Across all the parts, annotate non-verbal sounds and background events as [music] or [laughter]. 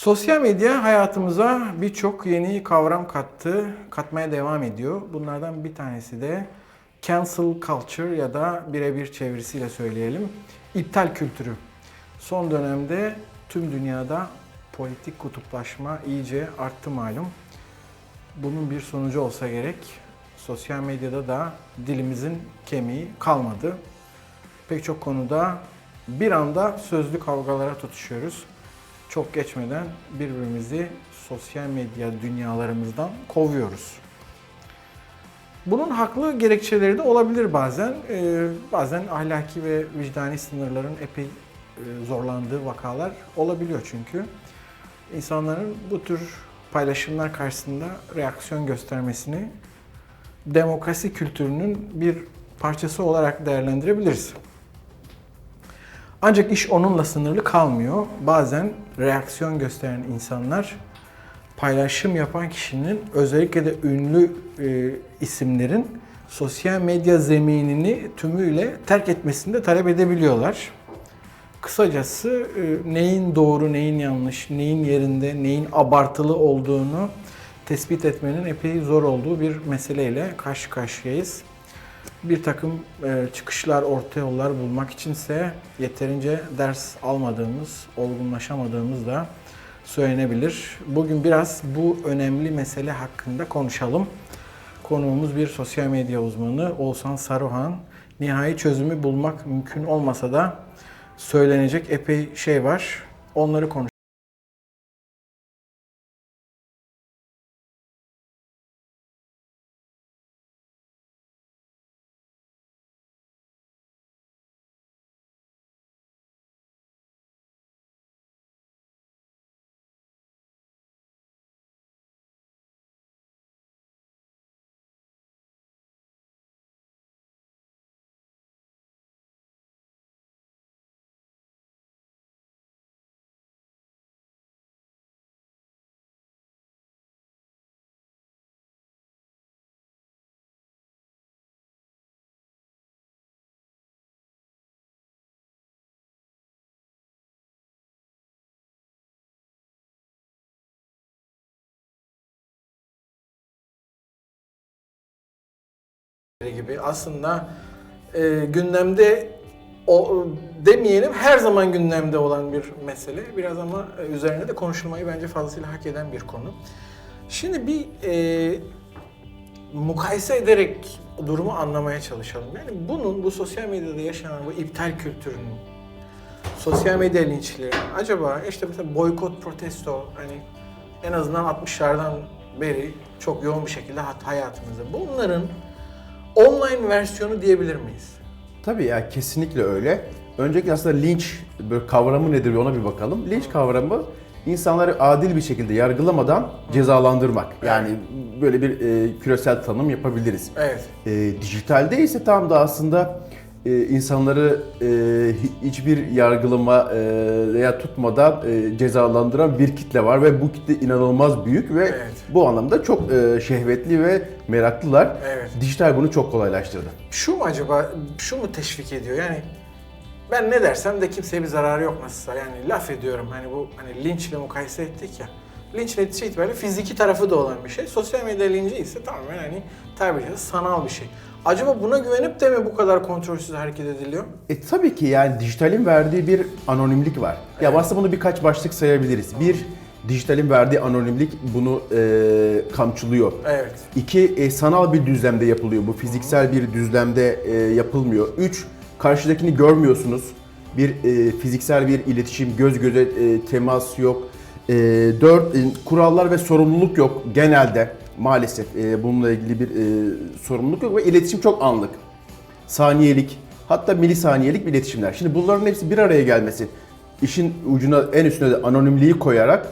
Sosyal medya hayatımıza birçok yeni kavram kattı, katmaya devam ediyor. Bunlardan bir tanesi de cancel culture ya da birebir çevirisiyle söyleyelim, iptal kültürü. Son dönemde tüm dünyada politik kutuplaşma iyice arttı malum. Bunun bir sonucu olsa gerek. Sosyal medyada da dilimizin kemiği kalmadı. Pek çok konuda bir anda sözlü kavgalara tutuşuyoruz. Çok geçmeden birbirimizi sosyal medya dünyalarımızdan kovuyoruz. Bunun haklı gerekçeleri de olabilir bazen. Ee, bazen ahlaki ve vicdani sınırların epey e, zorlandığı vakalar olabiliyor çünkü. İnsanların bu tür paylaşımlar karşısında reaksiyon göstermesini demokrasi kültürünün bir parçası olarak değerlendirebiliriz. Ancak iş onunla sınırlı kalmıyor. Bazen reaksiyon gösteren insanlar paylaşım yapan kişinin özellikle de ünlü e, isimlerin sosyal medya zeminini tümüyle terk etmesini de talep edebiliyorlar. Kısacası e, neyin doğru, neyin yanlış, neyin yerinde, neyin abartılı olduğunu tespit etmenin epey zor olduğu bir meseleyle karşı karşıyayız. Bir takım e, çıkışlar, orta yollar bulmak içinse yeterince ders almadığımız, olgunlaşamadığımız da söylenebilir. Bugün biraz bu önemli mesele hakkında konuşalım. Konuğumuz bir sosyal medya uzmanı Oğuzhan Saruhan. Nihai çözümü bulmak mümkün olmasa da söylenecek epey şey var. Onları konuş. Gibi aslında e, gündemde o demeyelim her zaman gündemde olan bir mesele. Biraz ama e, üzerine de konuşulmayı bence fazlasıyla hak eden bir konu. Şimdi bir e, mukayese ederek durumu anlamaya çalışalım. Yani bunun, bu sosyal medyada yaşanan bu iptal kültürünün, sosyal medya linçleri, acaba işte mesela boykot, protesto, hani en azından 60'lardan beri çok yoğun bir şekilde hayatımızda. Bunların online versiyonu diyebilir miyiz? Tabii ya kesinlikle öyle. Öncelikle aslında linç böyle kavramı nedir ona bir bakalım. Linç kavramı insanları adil bir şekilde yargılamadan cezalandırmak. Yani böyle bir e, küresel tanım yapabiliriz. Evet. E, dijitalde ise tam da aslında e, insanları e, hi- hiçbir yargılama e, veya tutmadan e, cezalandıran bir kitle var ve bu kitle inanılmaz büyük ve Evet. bu anlamda çok e, şehvetli ve meraklılar. Evet. Dijital bunu çok kolaylaştırdı. Şu mu acaba, şu mu teşvik ediyor? Yani ben ne dersem de kimseye bir zararı yok nasılsa. Yani laf ediyorum hani bu hani linçle mukayese ettik ya. Linç netice itibariyle fiziki tarafı da olan bir şey. Sosyal medya linci ise tamamen hani tabiri caizse sanal bir şey. Acaba buna güvenip de mi bu kadar kontrolsüz hareket ediliyor? E tabii ki yani dijitalin verdiği bir anonimlik var. Ya Evet. aslında bunu birkaç başlık sayabiliriz. Bir, dijitalin verdiği anonimlik bunu e, kamçılıyor. Evet. İki, e, sanal bir düzlemde yapılıyor. Bu fiziksel bir düzlemde e, yapılmıyor. Üç, karşıdakini görmüyorsunuz. Bir e, fiziksel bir iletişim, göz göze e, temas yok. E, dört, e, kurallar ve sorumluluk yok genelde. Maalesef e, bununla ilgili bir e, sorumluluk yok ve iletişim çok anlık saniyelik hatta milisaniyelik bir iletişimler. Şimdi bunların hepsi bir araya gelmesi işin ucuna en üstüne de anonimliği koyarak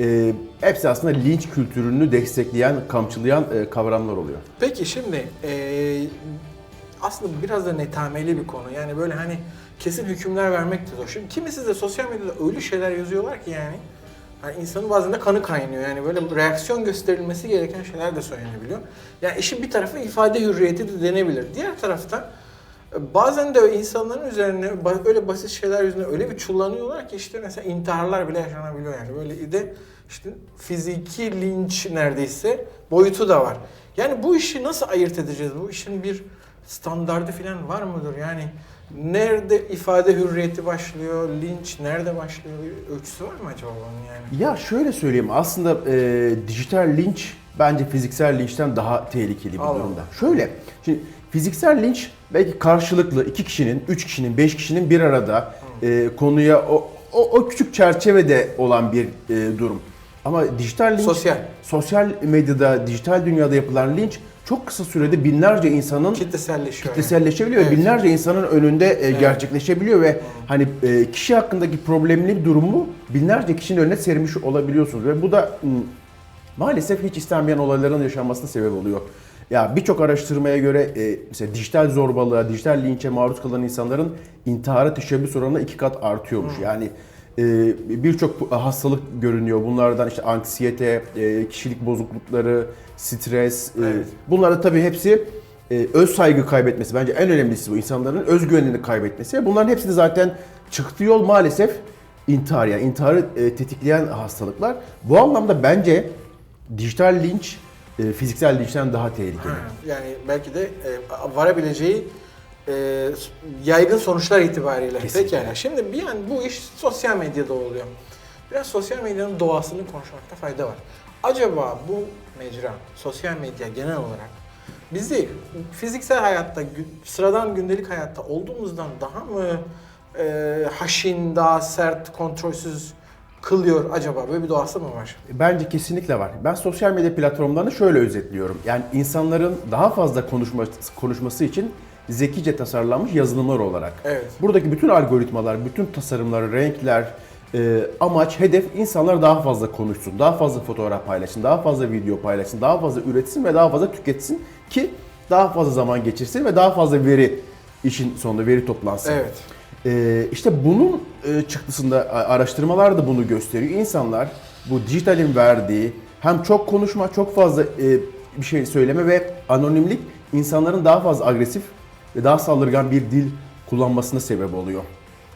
e, hepsi aslında linç kültürünü destekleyen, kamçılayan e, kavramlar oluyor. Peki şimdi eee, aslında biraz da netameli bir konu. Yani böyle hani kesin hükümler vermek de zor. Şimdi kimisi de sosyal medyada öyle şeyler yazıyorlar ki yani hani insanın bazen de kanı kaynıyor. Yani böyle reaksiyon gösterilmesi gereken şeyler de söylenebiliyor. Yani işin bir tarafı ifade hürriyeti de denebilir. Diğer tarafta Bazen de insanların üzerine öyle basit şeyler yüzünden öyle bir çullanıyorlar ki işte mesela intiharlar bile yaşanabiliyor yani. Böyle de işte fiziki linç neredeyse boyutu da var. Yani bu işi nasıl ayırt edeceğiz? Bu işin bir standardı falan var mıdır? Yani nerede ifade hürriyeti başlıyor, linç nerede başlıyor? Bir ölçüsü var mı acaba bunun yani? Ya şöyle söyleyeyim aslında e, dijital linç bence fiziksel linçten daha tehlikeli bir Allah durumda. Şöyle, şimdi fiziksel linç belki karşılıklı iki kişinin, üç kişinin, beş kişinin bir arada e, konuya o, o, o küçük çerçevede olan bir e, durum. Ama dijital linç, Sosyal. sosyal medyada, dijital dünyada yapılan linç çok kısa sürede binlerce insanın Kitleselleşiyor. yani. kitleselleşebiliyor. Evet. Binlerce insanın önünde e, gerçekleşebiliyor ve hani e, kişi hakkındaki problemli durumu binlerce kişinin önüne sermiş olabiliyorsunuz ve bu da m, maalesef hiç istenmeyen olayların yaşanmasına sebep oluyor. Ya birçok araştırmaya göre e, mesela dijital zorbalığa, dijital linçe maruz kalan insanların intihara teşebbüs oranı iki kat artıyormuş. Yani e, birçok hastalık görünüyor. Bunlardan işte anksiyete, e, kişilik bozuklukları, stres. e, Evet. bunlar da tabii hepsi e, öz saygı kaybetmesi. Bence en önemlisi bu insanların özgüvenini kaybetmesi. Bunların hepsi de zaten çıktı yol maalesef intihar yani intiharı e, tetikleyen hastalıklar. Bu anlamda bence dijital linç e, fiziksel linçten daha tehlikeli. Yani belki de e, varabileceği e, yaygın sonuçlar itibariyle. Kesinlikle. Pekala. Şimdi bir yani bu iş sosyal medyada oluyor. Biraz sosyal medyanın doğasını konuşmakta fayda var. Acaba bu mecra, sosyal medya genel olarak bizi fiziksel hayatta, sıradan gündelik hayatta olduğumuzdan daha mı e, haşin, daha sert, kontrolsüz kılıyor acaba? Böyle bir doğası mı var? Bence kesinlikle var. Ben sosyal medya platformlarını şöyle özetliyorum. Yani insanların daha fazla konuşması, konuşması için zekice tasarlanmış yazılımlar olarak. Evet. Buradaki bütün algoritmalar, bütün tasarımlar, renkler, e, amaç, hedef insanlar daha fazla konuşsun, daha fazla fotoğraf paylaşsın, daha fazla video paylaşsın, daha fazla üretsin ve daha fazla tüketsin ki daha fazla zaman geçirsin ve daha fazla veri işin sonunda veri toplansın. Evet. Ee, işte bunun e, çıktısında araştırmalar da bunu gösteriyor. İnsanlar bu dijitalin verdiği hem çok konuşma, çok fazla e, bir şey söyleme ve anonimlik insanların daha fazla agresif ve daha saldırgan bir dil kullanmasına sebep oluyor.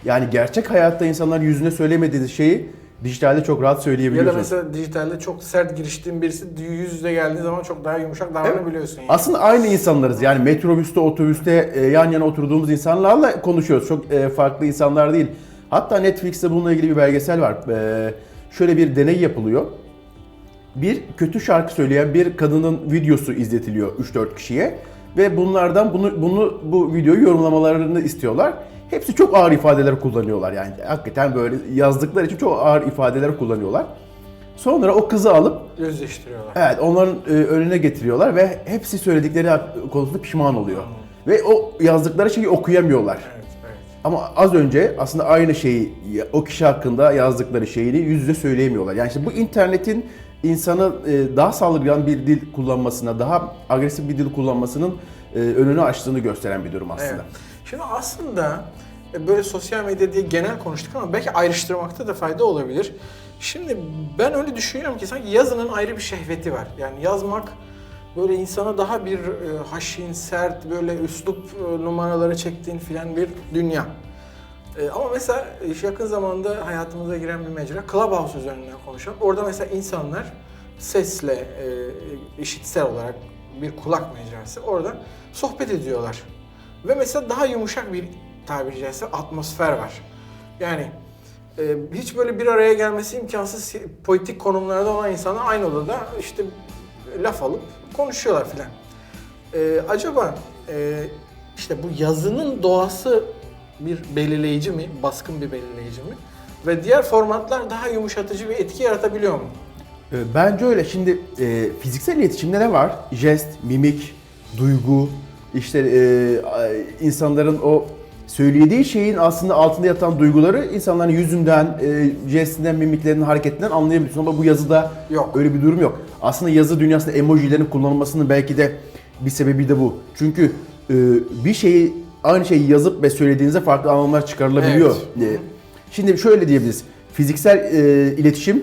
Yani gerçek hayatta insanlar yüzüne söylemediği şeyi dijitalde çok rahat Ya da mesela dijitalde çok sert giriştiğin birisi yüz yüze geldiği zaman çok daha yumuşak davranabiliyorsun. Yani. Aslında aynı insanlarız. Yani metrobüste, otobüste e, yan yana oturduğumuz insanlarla konuşuyoruz. Çok e, farklı insanlar değil. Hatta Netflix'te bununla ilgili bir belgesel var. E, şöyle bir deney yapılıyor. Bir kötü şarkı söyleyen bir kadının videosu izletiliyor 3-4 kişiye ve bunlardan bunu bunu bu videoyu yorumlamalarını istiyorlar. Hepsi çok ağır ifadeler kullanıyorlar yani. Hakikaten böyle yazdıkları için çok ağır ifadeler kullanıyorlar. Sonra o kızı alıp Özleştiriyorlar. Evet, onların e, önüne getiriyorlar ve hepsi söyledikleri konusunda pişman oluyor. Ve o yazdıkları şeyi okuyamıyorlar. Evet, evet. Ama az önce aslında aynı şeyi o kişi hakkında yazdıkları şeyini yüz yüze söyleyemiyorlar. Yani işte bu internetin insanı e, daha saldırgan bir dil kullanmasına, daha agresif bir dil kullanmasının e, önünü açtığını gösteren bir durum aslında. Evet. Şimdi aslında e, böyle sosyal medya diye genel konuştuk ama belki ayrıştırmakta da fayda olabilir. Şimdi ben öyle düşünüyorum ki sanki yazının ayrı bir şehveti var. Yani yazmak böyle insana daha bir haşin, sert, böyle üslup numaraları çektiğin filan bir dünya. E, ama mesela e, yakın zamanda hayatımıza giren bir mecra Clubhouse üzerinden konuşalım. Orada mesela insanlar sesle, e, işitsel olarak bir kulak mecrası orada sohbet ediyorlar. Ve mesela daha yumuşak bir tabiri caizse atmosfer var. Yani e, hiç böyle bir araya gelmesi imkansız politik konumlarda olan insanlar aynı odada işte laf alıp konuşuyorlar filan. E, acaba e, işte bu yazının doğası bir belirleyici mi, baskın bir belirleyici mi? Ve diğer formatlar daha yumuşatıcı bir etki yaratabiliyor mu? E, Bence öyle. Şimdi e, fiziksel iletişimde ne var? Jest, mimik, duygu, işte e, insanların o söylediği şeyin aslında altında yatan duyguları insanların yüzünden, e, jestinden, mimiklerinden, hareketinden anlayabiliyorsun. Ama bu yazıda Yok. öyle bir durum yok. Aslında yazı dünyasında emojilerin kullanılmasının belki de bir sebebi de bu. Çünkü e, bir şeyi aynı şeyi yazıp ve söylediğinizde farklı anlamlar çıkarılabiliyor. Evet. E, Şimdi şöyle diyebiliriz. Fiziksel e, iletişim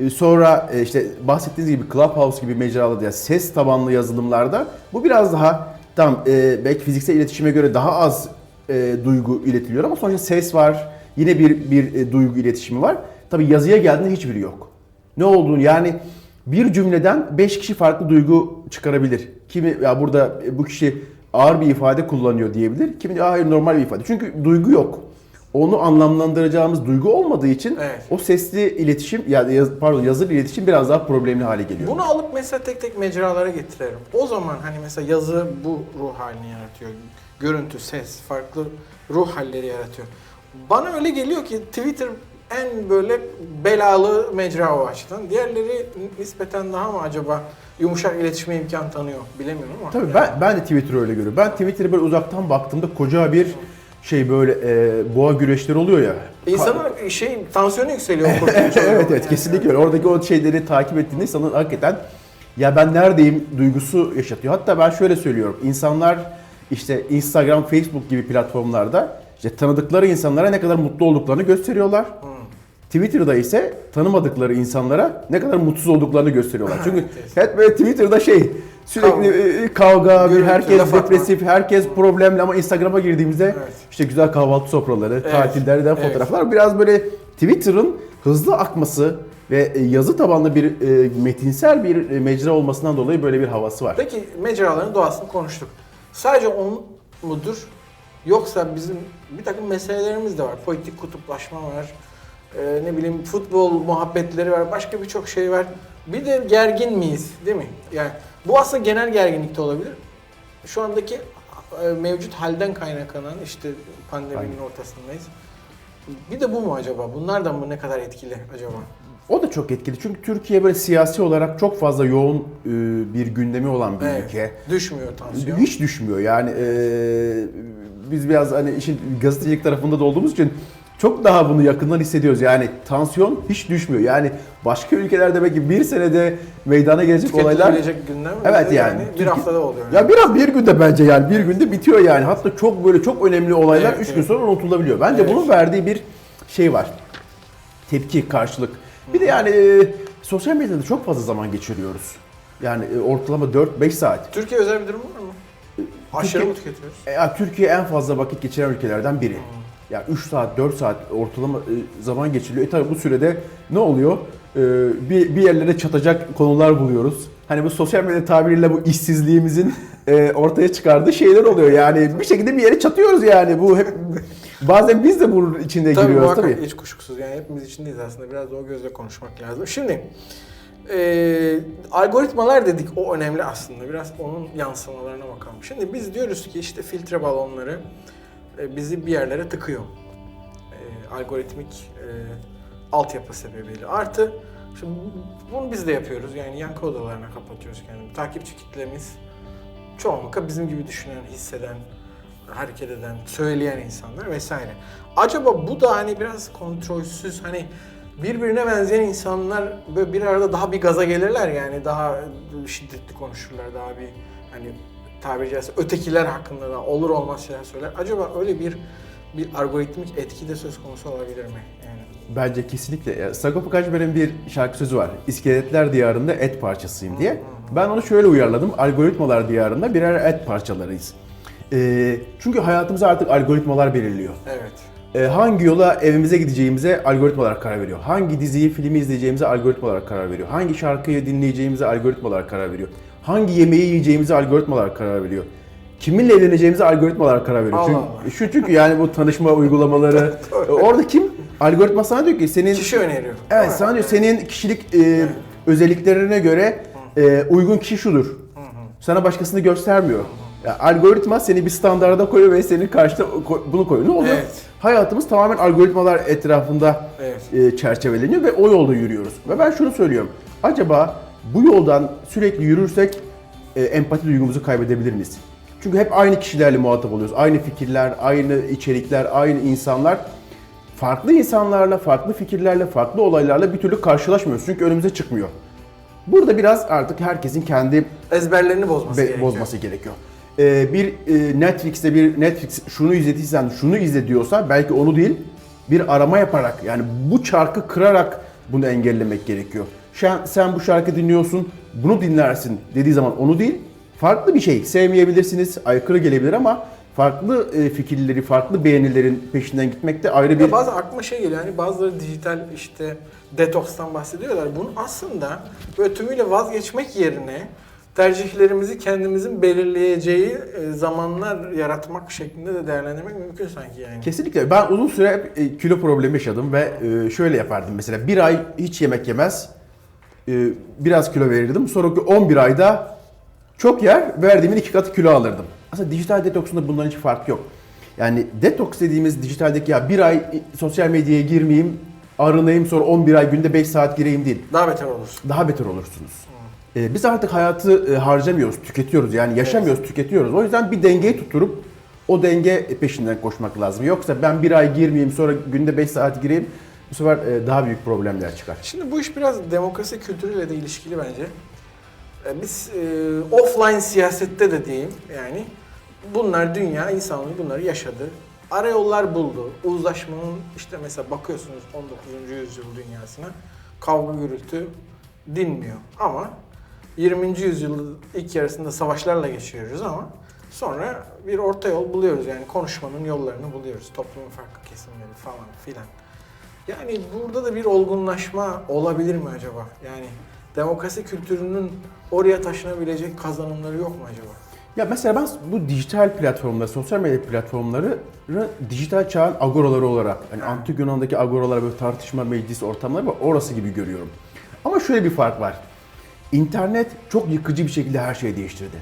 e, Sonra e, işte bahsettiğiniz gibi Clubhouse gibi mecralarda yani ses tabanlı yazılımlarda bu biraz daha tamam e, belki fiziksel iletişime göre daha az e, duygu iletiliyor ama sonuçta ses var. Yine bir bir e, duygu iletişimi var. Tabii yazıya geldiğinde hiçbiri yok. Ne olduğunu yani bir cümleden 5 kişi farklı duygu çıkarabilir. Kimi ya burada bu kişi ağır bir ifade kullanıyor diyebilir. Kimi de hayır normal bir ifade. Çünkü duygu yok. Onu anlamlandıracağımız duygu olmadığı için Evet. o sesli iletişim ya yaz, pardon yazılı iletişim biraz daha problemli hale geliyor. Bunu alıp mesela tek tek mecralara getirelim. O zaman hani mesela yazı bu ruh halini yaratıyor. Görüntü, ses, farklı ruh halleri yaratıyor. Bana öyle geliyor ki Twitter en böyle belalı mecra o açıdan. Diğerleri nispeten daha mı acaba yumuşak iletişime imkan tanıyor bilemiyorum ama. Tabii ben, ben de Twitter'ı öyle görüyorum. Ben Twitter'ı böyle uzaktan baktığımda koca bir şey böyle e, boğa güreşleri oluyor ya. İnsanın şey tansiyonu yükseliyor [laughs] evet evet kesinlikle öyle. Oradaki o şeyleri takip ettiğinde insanın hakikaten ya ben neredeyim duygusu yaşatıyor. Hatta ben şöyle söylüyorum. İnsanlar işte Instagram, Facebook gibi platformlarda işte tanıdıkları insanlara ne kadar mutlu olduklarını gösteriyorlar. Hmm. Twitter'da ise tanımadıkları insanlara ne kadar mutsuz olduklarını gösteriyorlar. Çünkü Evet. hep böyle Twitter'da şey sürekli e, kavga, bir herkes depresif, herkes problemli ama Instagram'a girdiğimizde Evet. işte güzel kahvaltı sofraları, tatillerden evet. fotoğraflar biraz böyle Twitter'ın hızlı akması ve e, yazı tabanlı bir e, metinsel bir e, mecra olmasından dolayı böyle bir havası var. Peki mecraların doğasını konuştuk. Sadece onun mudur? Yoksa bizim bir takım meselelerimiz de var. Politik kutuplaşma var. Ee, ne bileyim futbol muhabbetleri var. Başka birçok şey var. Bir de gergin miyiz değil mi? Yani bu aslında genel gerginlik de olabilir. Şu andaki e, mevcut halden kaynaklanan işte pandeminin Aynen. ortasındayız. Bir de bu mu acaba? Bunlardan mı ne kadar etkili acaba? O da çok etkili çünkü Türkiye böyle siyasi olarak çok fazla yoğun e, bir gündemi olan bir Evet. ülke. Düşmüyor tansiyon. Hiç düşmüyor yani e, biz biraz hani işin gazetecilik tarafında da olduğumuz için çok daha bunu yakından hissediyoruz. Yani tansiyon hiç düşmüyor. Yani başka ülkelerde belki bir senede meydana gelecek olaylar Tüketilebilecek gündem. Evet bizde yani. bir haftada oluyor. Ya biraz bir günde bence yani bir günde bitiyor yani. Hatta çok böyle çok önemli olaylar Evet, üç gün evet. sonra unutulabiliyor. Bence Evet. bunun verdiği bir şey var. Tepki, karşılık. Bir de yani e, sosyal medyada çok fazla zaman geçiriyoruz. Yani e, ortalama 4-5 saat. Türkiye özel bir durum var mı? Aşırı mı tüketiyoruz? E, Türkiye en fazla vakit geçiren ülkelerden biri. Ya 3 saat, 4 saat ortalama e, zaman geçiriliyor. E tabi bu sürede ne oluyor? E, bir, bir yerlere çatacak konular buluyoruz. Hani bu sosyal medya tabiriyle bu işsizliğimizin e, ortaya çıkardığı şeyler oluyor. Yani bir şekilde bir yere çatıyoruz yani. Bu hep bazen biz de bunun içinde Tabii giriyoruz muhakkak tabii. hiç kuşkusuz yani hepimiz içindeyiz aslında biraz da o gözle konuşmak lazım. Şimdi e, algoritmalar dedik o önemli aslında biraz onun yansımalarına bakalım. Şimdi biz diyoruz ki işte filtre balonları bizi bir yerlere tıkıyor. E, algoritmik e, altyapı sebebiyle. Artı şimdi bunu biz de yapıyoruz yani yankı odalarına kapatıyoruz kendimizi. Takipçi kitlemiz çoğunlukla bizim gibi düşünen, hisseden, hareket eden, söyleyen insanlar vesaire. Acaba bu da hani biraz kontrolsüz hani birbirine benzeyen insanlar böyle bir arada daha bir gaza gelirler yani daha şiddetli konuşurlar daha bir hani tabiri caizse ötekiler hakkında da olur olmaz şeyler söyler. Acaba öyle bir bir algoritmik etki de söz konusu olabilir mi? Yani Bence kesinlikle. Sagopa Kajmer'in bir şarkı sözü var. İskeletler diyarında et parçasıyım diye. Ben onu şöyle uyarladım. Algoritmalar diyarında birer et parçalarıyız. Ee, çünkü hayatımızı artık algoritmalar belirliyor. evet. Ee, hangi yola evimize gideceğimize algoritmalar karar veriyor. Hangi diziyi, filmi izleyeceğimize algoritmalar karar veriyor. Hangi şarkıyı dinleyeceğimize algoritmalar karar veriyor. Hangi yemeği yiyeceğimize algoritmalar karar veriyor. Kiminle evleneceğimize algoritmalar karar veriyor. Allah çünkü. Şu çünkü yani bu tanışma uygulamaları. Doğru. [laughs] orada kim? Algoritma sana diyor ki senin Kişi öneriyor. Evet sana diyor senin kişilik e, özelliklerine göre e, uygun kişi şudur. Sana başkasını göstermiyor. Ya, algoritma seni bir standarda koyuyor ve senin karşına ko- bunu koyuyor. Ne oluyor? Evet. Hayatımız tamamen algoritmalar etrafında Evet. e, çerçeveleniyor ve o yolda yürüyoruz. Ve ben şunu söylüyorum. Acaba bu yoldan sürekli yürürsek e, empati duygumuzu kaybedebilir miyiz? Çünkü hep aynı kişilerle muhatap oluyoruz. Aynı fikirler, aynı içerikler, aynı insanlar. Farklı insanlarla, farklı fikirlerle, farklı olaylarla bir türlü karşılaşmıyoruz. Çünkü önümüze çıkmıyor. Burada biraz artık herkesin kendi Ezberlerini bozması be- gerekiyor. bozması gerekiyor. Ee, bir e, Netflix'te bir Netflix şunu izlediysen şunu izle diyorsa belki onu değil bir arama yaparak yani bu çarkı kırarak bunu engellemek gerekiyor. Sen, sen bu şarkı dinliyorsun bunu dinlersin dediği zaman onu değil farklı bir şey. Sevmeyebilirsiniz, aykırı gelebilir ama farklı e, fikirleri, farklı beğenilerin peşinden gitmek de ayrı bir... Ya bazı aklıma şey geliyor hani bazıları dijital işte detokstan bahsediyorlar. Bunun aslında böyle tümüyle vazgeçmek yerine tercihlerimizi kendimizin belirleyeceği e, zamanlar yaratmak şeklinde de değerlendirmek mümkün sanki yani. Kesinlikle. Ben uzun süre hep e, kilo problemi yaşadım ve şöyle yapardım mesela. Bir ay hiç yemek yemez, e, biraz kilo verirdim. Sonraki 11 ayda çok yer, verdiğimin iki katı kilo alırdım. Aslında dijital detoksunda bunların hiç farkı yok. Yani detoks dediğimiz dijitaldeki ya bir ay sosyal medyaya girmeyeyim, arınayım sonra 11 ay günde 5 saat gireyim değil. Daha beter olursun. Daha beter olursunuz. E, biz artık hayatı e, harcamıyoruz, tüketiyoruz. Yani yaşamıyoruz, tüketiyoruz. O yüzden bir dengeyi tuturup o denge peşinden koşmak lazım. Yoksa ben bir ay girmeyeyim sonra günde 5 saat gireyim bu sefer e, daha büyük problemler çıkar. Şimdi bu iş biraz demokrasi kültürüyle de ilişkili bence. E, Biz e, offline siyasette de diyeyim yani bunlar dünya, insanlık bunları yaşadı. Arayollar buldu. Uzlaşmanın işte mesela bakıyorsunuz 19. yüzyıl dünyasına kavga gürültü dinmiyor. Ama 20. yüzyılın ilk yarısında savaşlarla geçiyoruz ama sonra bir orta yol buluyoruz yani konuşmanın yollarını buluyoruz. Toplumun farklı kesimleri falan filan. Yani burada da bir olgunlaşma olabilir mi acaba? Yani demokrasi kültürünün oraya taşınabilecek kazanımları yok mu acaba? Ya mesela ben bu dijital platformları, sosyal medya platformları dijital çağın agoraları olarak, hani antik Yunan'daki agoralar böyle tartışma meclis ortamları var, orası gibi görüyorum. Ama şöyle bir fark var. İnternet çok yıkıcı bir şekilde her şeyi değiştirdi.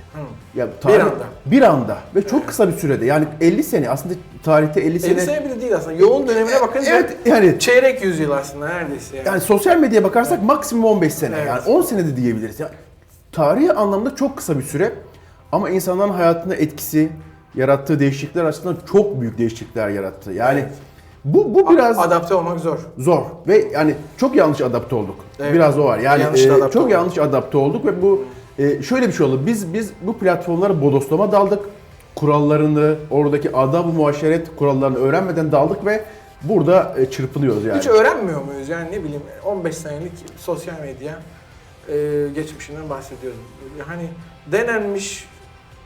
Ya tarih- anda. Bir anda ve çok kısa bir sürede. Yani 50 sene aslında tarihte 50 sene. 50 sene bile değil aslında. Yoğun dönemine bakınca Evet yani çeyrek yüzyıl aslında neredeyse yani. yani sosyal medyaya bakarsak maksimum 15 sene. Evet. Yani 10 sene de diyebiliriz. Yani tarihi anlamda çok kısa bir süre ama insanların hayatında etkisi, yarattığı değişiklikler açısından çok büyük değişiklikler yarattı. Yani Evet. Bu bu biraz adapte olmak zor. zor ve yani çok yanlış adapte olduk. Evet. Biraz o var. Yani Yanlış e, çok olduk. yanlış adapte olduk ve bu e, şöyle bir şey oldu. Biz biz bu platformlara bodoslama daldık. Kurallarını, oradaki adab-ı muaşeret kurallarını öğrenmeden daldık ve burada e, çırpınıyoruz yani. Hiç öğrenmiyor muyuz? Yani ne bileyim 15 senelik sosyal medya e, geçmişinden bahsediyoruz. Hani denenmiş,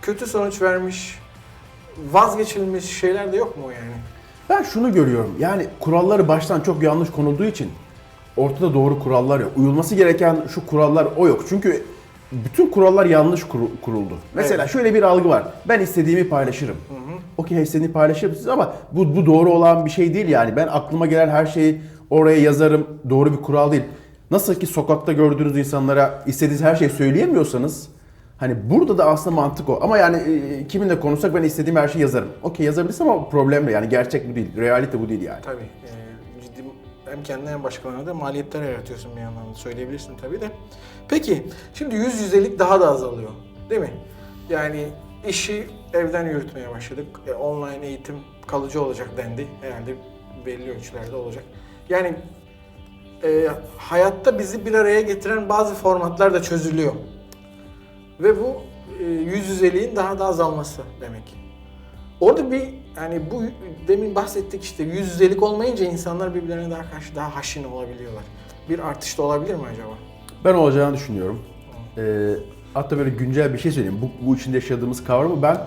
kötü sonuç vermiş, vazgeçilmiş şeyler de yok mu yani? Ben şunu görüyorum. Yani kuralları baştan çok yanlış konulduğu için ortada doğru kurallar yok. Uyulması gereken şu kurallar o yok. Çünkü bütün kurallar yanlış kuru- kuruldu. Mesela Evet. şöyle bir algı var. Ben istediğimi paylaşırım. Okey istediğini paylaşırsınız ama bu, bu doğru olan bir şey değil yani. Ben aklıma gelen her şeyi oraya yazarım. Doğru bir kural değil. Nasıl ki sokakta gördüğünüz insanlara istediğiniz her şeyi söyleyemiyorsanız Hani burada da aslında mantık o. Ama yani e, kiminle konuşsak ben istediğim her şeyi yazarım. Okey yazabilirsin ama problem? Yani gerçek bu değil. Realite bu değil yani. Tabii. e, ciddi hem kendine hem başkalarına da maliyetler yaratıyorsun bir yandan da söyleyebilirsin tabii de. Peki şimdi yüz yüzelik daha da azalıyor değil mi? Yani işi evden yürütmeye başladık. E, online eğitim kalıcı olacak dendi. Herhalde belli ölçülerde olacak. Yani e, hayatta bizi bir araya getiren bazı formatlar da çözülüyor. Ve bu e, yüz yüzeliğin daha da azalması demek. Orada bir yani bu demin bahsettik işte yüz yüzelik olmayınca insanlar birbirlerine daha karşı daha haşin olabiliyorlar. Bir artış da olabilir mi acaba? Ben olacağını düşünüyorum. Ee, hatta böyle güncel bir şey söyleyeyim. Bu, bu içinde yaşadığımız kavramı ben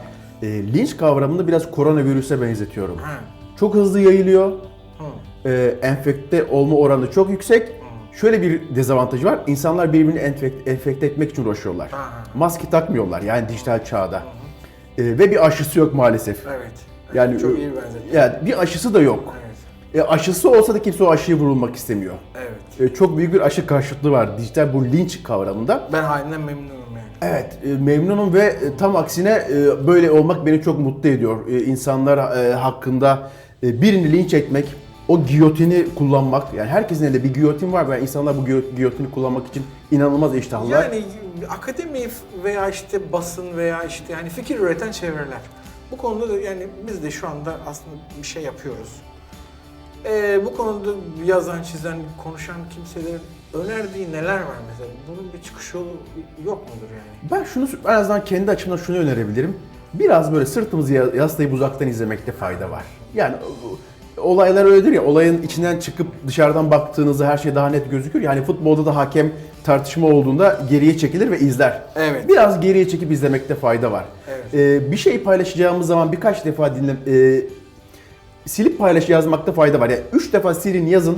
e, linç kavramını biraz koronavirüse benzetiyorum. Ha. Çok hızlı yayılıyor. Hı. Ee, enfekte olma oranı çok yüksek. Şöyle bir dezavantajı var. İnsanlar birbirini enfekte, enfekte etmek için uğraşıyorlar. Ha. Maske takmıyorlar yani dijital çağda. Ee, ve bir aşısı yok maalesef. Evet. Yani çok iyi benzetme. Yani bir aşısı da yok. Evet. E, aşısı olsa da kimse o aşıya vurulmak istemiyor. Evet. E, çok büyük bir aşı karşıtlığı var dijital bu linç kavramında. Ben halinden memnunum yani. Evet, e, memnunum ve e, tam aksine e, böyle olmak beni çok mutlu ediyor. E, İnsanlar e, hakkında e, birini linç etmek, o giyotini kullanmak, yani herkesin elinde bir giyotin var ve insanlar bu giyo- giyotini kullanmak için inanılmaz iştahlılar. Yani akademi veya işte basın veya işte hani fikir üreten çevreler. Bu konuda da yani biz de şu anda aslında bir şey yapıyoruz. Ee, bu konuda yazan, çizen, konuşan kimselerin önerdiği neler var mesela? Bunun bir çıkış yolu yok mudur yani? Ben şunu en azından kendi açımdan şunu önerebilirim. Biraz böyle sırtımızı ya- yaslayıp uzaktan izlemekte fayda var. Yani olaylar öyledir ya, olayın içinden çıkıp dışarıdan baktığınızda her şey daha net gözükür. Yani futbolda da hakem tartışma olduğunda geriye çekilir ve izler. Evet. Biraz geriye çekip izlemekte fayda var. Evet. Ee, bir şey paylaşacağımız zaman birkaç defa dinle, e, silip paylaş yazmakta fayda var. Yani üç defa silin yazın.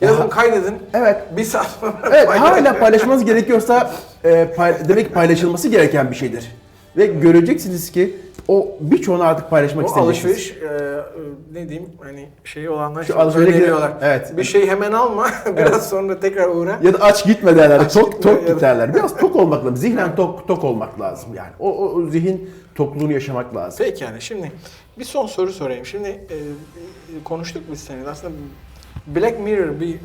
Yazın kaydedin. Evet. Bir saat sonra Evet hala paylaşmanız gerekiyorsa e, pay- demek paylaşılması gereken bir şeydir. Ve göreceksiniz ki o birçoğunu artık paylaşmak O isteyeceksiniz. alışveriş e, e, ne diyeyim hani şey olanlar Şu öneriyorlar. giren- evet. Bir şey hemen alma. [laughs] Biraz sonra tekrar uğra. Ya da aç gitme derler. Aç tok gitme tok ya da-. Biraz tok olmak lazım. Zihnen tok tok olmak lazım yani. O, o, o zihin tokluğunu yaşamak lazım. Peki yani şimdi bir son soru sorayım. Şimdi e, konuştuk biz seninle. Aslında Black Mirror bir e,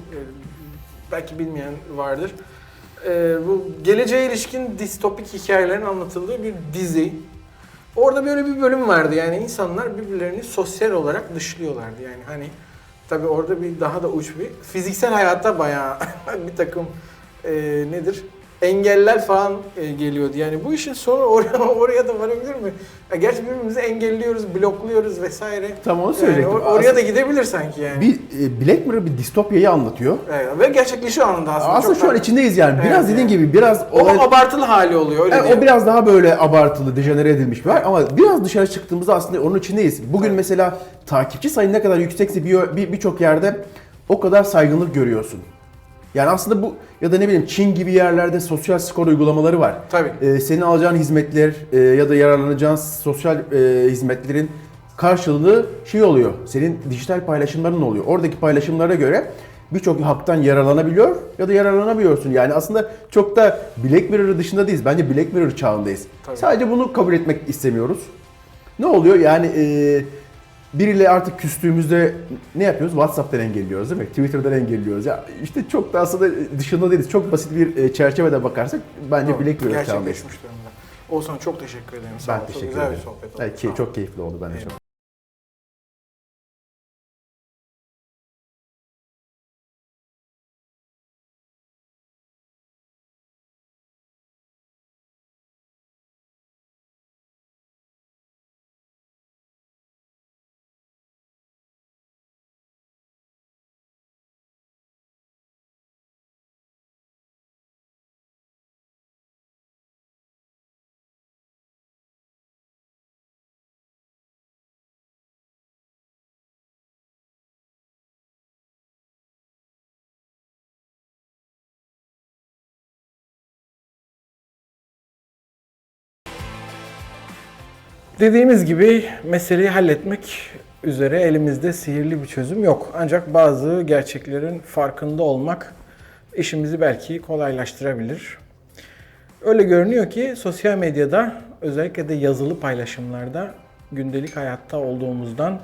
belki bilmeyen vardır. E, bu geleceğe ilişkin distopik hikayelerin anlatıldığı bir dizi. Orada böyle bir bölüm vardı. Yani insanlar birbirlerini sosyal olarak dışlıyorlardı. Yani hani tabii orada bir daha da uç bir fiziksel hayatta bayağı [laughs] bir takım e, nedir? Engeller falan e, geliyordu. Yani bu işin sonu [laughs] oraya oraya da varabilir mi? Ya gerçi birbirimizi engelliyoruz, blokluyoruz vesaire. Tam onu Yani söyleyecektim. or- oraya da gidebilir sanki yani. Bir e, Black Mirror bir distopyayı anlatıyor. Evet, ve gerçekleşiyor anında aslında. Aslında şu an içindeyiz yani. Biraz Evet, dediğin gibi biraz o olay- abartılı hali oluyor öyle Evet, diyeyim. o biraz daha böyle abartılı, dejenere edilmiş bir var ama biraz dışarı çıktığımızda aslında onun içindeyiz. Bugün Evet. mesela takipçi sayın ne kadar yüksekse bir bir- birçok yerde o kadar saygınlık görüyorsun. Yani aslında bu ya da ne bileyim Çin gibi yerlerde sosyal skor uygulamaları var. Tabii. Ee, senin alacağın hizmetler e, ya da yararlanacağın sosyal e, hizmetlerin karşılığı şey oluyor. Senin dijital paylaşımların oluyor. Oradaki paylaşımlara göre birçok haktan yararlanabiliyor ya da yararlanamıyorsun. Yani aslında çok da Black Mirror dışında değiliz. Bence Black Mirror çağındayız. Tabii. Sadece bunu kabul etmek istemiyoruz. Ne oluyor? Yani e, biriyle artık küstüğümüzde ne yapıyoruz? WhatsApp'tan engelliyoruz değil mi? Twitter'dan engelliyoruz. Ya işte çok da aslında dışında değiliz. Çok basit bir e, çerçevede bakarsak bence Doğru. Mirror çağındayız. Gerçekleşmiş durumda. Oğuzhan çok teşekkür ederim. Sağ Ben ol. Çok teşekkür güzel ederim. bir sohbet oldu. Evet, ol. çok keyifli oldu. Eyvallah. Çok. Dediğimiz gibi meseleyi halletmek üzere elimizde sihirli bir çözüm yok. Ancak bazı gerçeklerin farkında olmak işimizi belki kolaylaştırabilir. Öyle görünüyor ki sosyal medyada özellikle de yazılı paylaşımlarda gündelik hayatta olduğumuzdan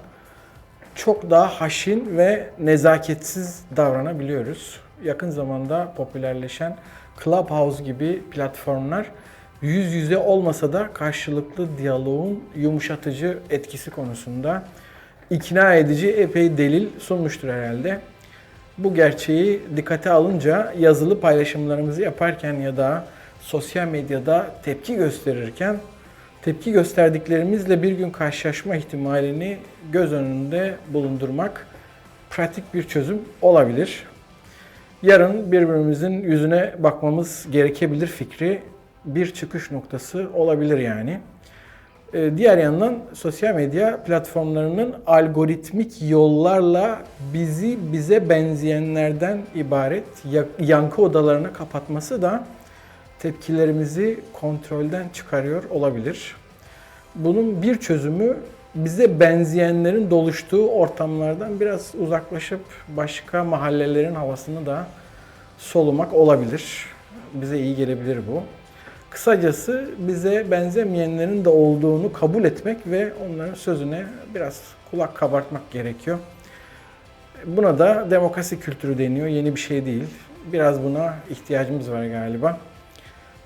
çok daha haşin ve nezaketsiz davranabiliyoruz. Yakın zamanda popülerleşen Clubhouse gibi platformlar yüz yüze olmasa da karşılıklı diyaloğun yumuşatıcı etkisi konusunda ikna edici epey delil sunmuştur herhalde. Bu gerçeği dikkate alınca yazılı paylaşımlarımızı yaparken ya da sosyal medyada tepki gösterirken tepki gösterdiklerimizle bir gün karşılaşma ihtimalini göz önünde bulundurmak pratik bir çözüm olabilir. Yarın birbirimizin yüzüne bakmamız gerekebilir fikri bir çıkış noktası olabilir yani. Ee, Diğer yandan sosyal medya platformlarının algoritmik yollarla bizi bize benzeyenlerden ibaret ya- yankı odalarına kapatması da tepkilerimizi kontrolden çıkarıyor olabilir. Bunun bir çözümü bize benzeyenlerin doluştuğu ortamlardan biraz uzaklaşıp başka mahallelerin havasını da solumak olabilir. Bize iyi gelebilir bu. Kısacası bize benzemeyenlerin de olduğunu kabul etmek ve onların sözüne biraz kulak kabartmak gerekiyor. Buna da demokrasi kültürü deniyor. Yeni bir şey değil. Biraz buna ihtiyacımız var galiba.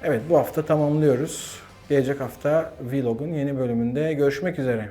Evet bu hafta tamamlıyoruz. Gelecek hafta Vlog'un yeni bölümünde görüşmek üzere.